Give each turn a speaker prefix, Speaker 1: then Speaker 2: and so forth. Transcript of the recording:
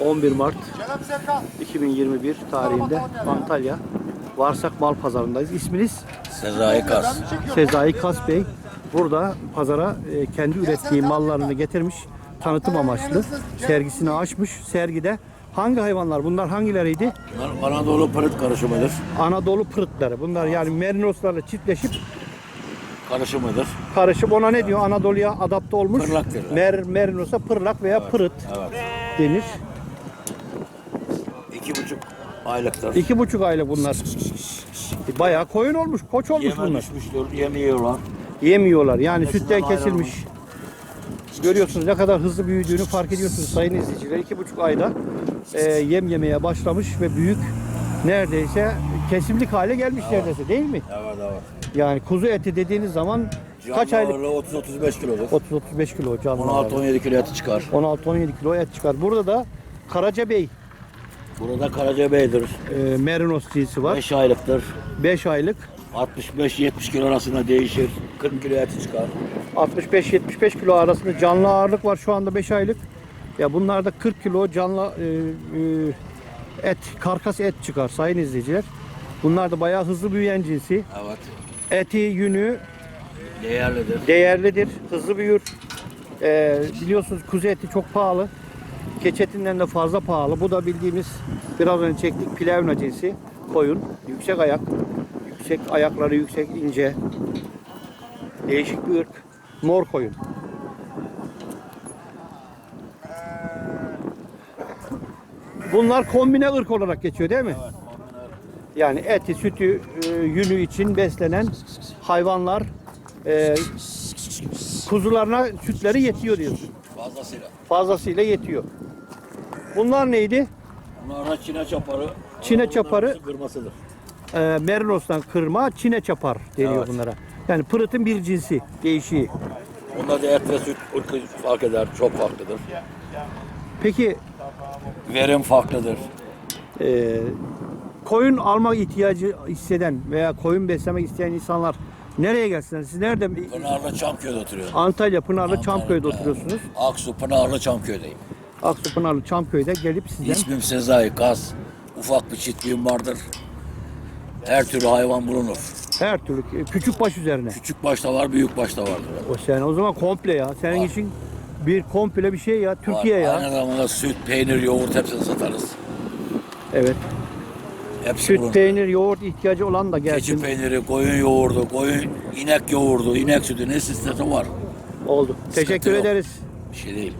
Speaker 1: 11 Mart 2021 tarihinde Antalya Varsak Mal Pazarındayız. İsminiz
Speaker 2: Sezai Kas.
Speaker 1: Sezai Kas Bey. Burada pazara e, kendi ürettiği mallarını getirmiş. Tanıtım amaçlı. Sergisini açmış. Sergide hangi hayvanlar? Bunlar hangileriydi?
Speaker 2: Bunlar Anadolu pırıt karışımıdır.
Speaker 1: Anadolu pırıtları. Bunlar yani merinoslarla çiftleşip
Speaker 2: Karışımıdır.
Speaker 1: karışıp ona ne diyor? Anadolu'ya adapte olmuş.
Speaker 2: Pırlak derler.
Speaker 1: Mer, merinosa pırlak veya pırıt
Speaker 2: Evet.
Speaker 1: denir.
Speaker 2: İki buçuk aylıktır.
Speaker 1: İki buçuk aylık bunlar. Bayağı koyun olmuş, koç olmuş
Speaker 2: Yeme
Speaker 1: bunlar.
Speaker 2: düşmüştür, yemiyorlar.
Speaker 1: Yemiyorlar yani sütten
Speaker 2: Eskiden
Speaker 1: kesilmiş. Görüyorsunuz ne kadar hızlı büyüdüğünü fark ediyorsunuz sayın izleyiciler. İki buçuk ayda e, yem yemeye başlamış ve büyük neredeyse kesimlik hale gelmiş neredeyse değil mi?
Speaker 2: Evet evet.
Speaker 1: Yani kuzu eti dediğiniz zaman kaç aylık?
Speaker 2: ağırlığı 30-35 kilodur.
Speaker 1: 30-35 kilo canlı.
Speaker 2: 16-17 kilo eti çıkar.
Speaker 1: 16-17 kilo et çıkar. Burada da Karaca Bey
Speaker 2: Burada Karacabey'dir.
Speaker 1: e, merinos cinsi var.
Speaker 2: 5 aylıktır.
Speaker 1: 5 aylık.
Speaker 2: 65-70 kilo arasında değişir. 40 kilo eti çıkar.
Speaker 1: 65-75 kilo arasında canlı ağırlık var şu anda 5 aylık. Ya bunlarda 40 kilo canlı e, e, et, karkas et çıkar sayın izleyiciler. Bunlar da bayağı hızlı büyüyen cinsi.
Speaker 2: Evet.
Speaker 1: Eti, yünü
Speaker 2: Değerlidir.
Speaker 1: değerlidir, hızlı büyür. E, biliyorsunuz kuzu eti çok pahalı. Keçi etinden de fazla pahalı. Bu da bildiğimiz biraz önce çektik pilavna cinsi koyun. Yüksek ayak. Yüksek ayakları yüksek, ince. Değişik bir ırk. Mor koyun. Bunlar kombine ırk olarak geçiyor değil mi? Yani eti, sütü, e, yünü için beslenen hayvanlar e, kuzularına sütleri yetiyor diyorsun.
Speaker 2: Fazlasıyla.
Speaker 1: Yetiyor. Bunlar neydi?
Speaker 2: Bunlar da Çin'e çaparı.
Speaker 1: Çin'e çaparı.
Speaker 2: Kırmasıdır.
Speaker 1: E, Merinos'tan kırma, Çin'e çapar deniyor
Speaker 2: Evet.
Speaker 1: bunlara. Yani pırıtın bir cinsi, değişiği.
Speaker 2: Bunda da et ve süt ırkı fark eder. Çok farklıdır.
Speaker 1: Peki
Speaker 2: Verim farklıdır.
Speaker 1: e, koyun almak ihtiyacı hisseden veya koyun beslemek isteyen insanlar nereye gelsinler? Siz nereden?
Speaker 2: Pınarlı Çamköy'de oturuyorum.
Speaker 1: Antalya, Pınarlı, Çamköy'de
Speaker 2: Antalya'da.
Speaker 1: oturuyorsunuz.
Speaker 2: Aksu Pınarlı Çamköy'deyim.
Speaker 1: Aksu, Pınarlı, Çamköy'de gelip sizden
Speaker 2: İsmim Sezai Kaz. Ufak bir çiftliğim vardır. Her türlü hayvan bulunur.
Speaker 1: her türlü küçük baş üzerine.
Speaker 2: Küçük başta var, büyük başta vardır.
Speaker 1: O sen o zaman komple ya. Senin
Speaker 2: Var.
Speaker 1: için bir komple bir şey ya. Türkiye
Speaker 2: Var.
Speaker 1: ya.
Speaker 2: Aynı zamanda süt, peynir, yoğurt hepsini satarız.
Speaker 1: Evet.
Speaker 2: Hepsi
Speaker 1: Süt,
Speaker 2: bulunur.
Speaker 1: peynir, yoğurt ihtiyacı olan da
Speaker 2: Keçi
Speaker 1: gelsin.
Speaker 2: peyniri, koyun yoğurdu, koyun inek yoğurdu, inek sütü ne sistemi var.
Speaker 1: Oldu. Teşekkür
Speaker 2: yok.
Speaker 1: ederiz.
Speaker 2: Bir şey değil.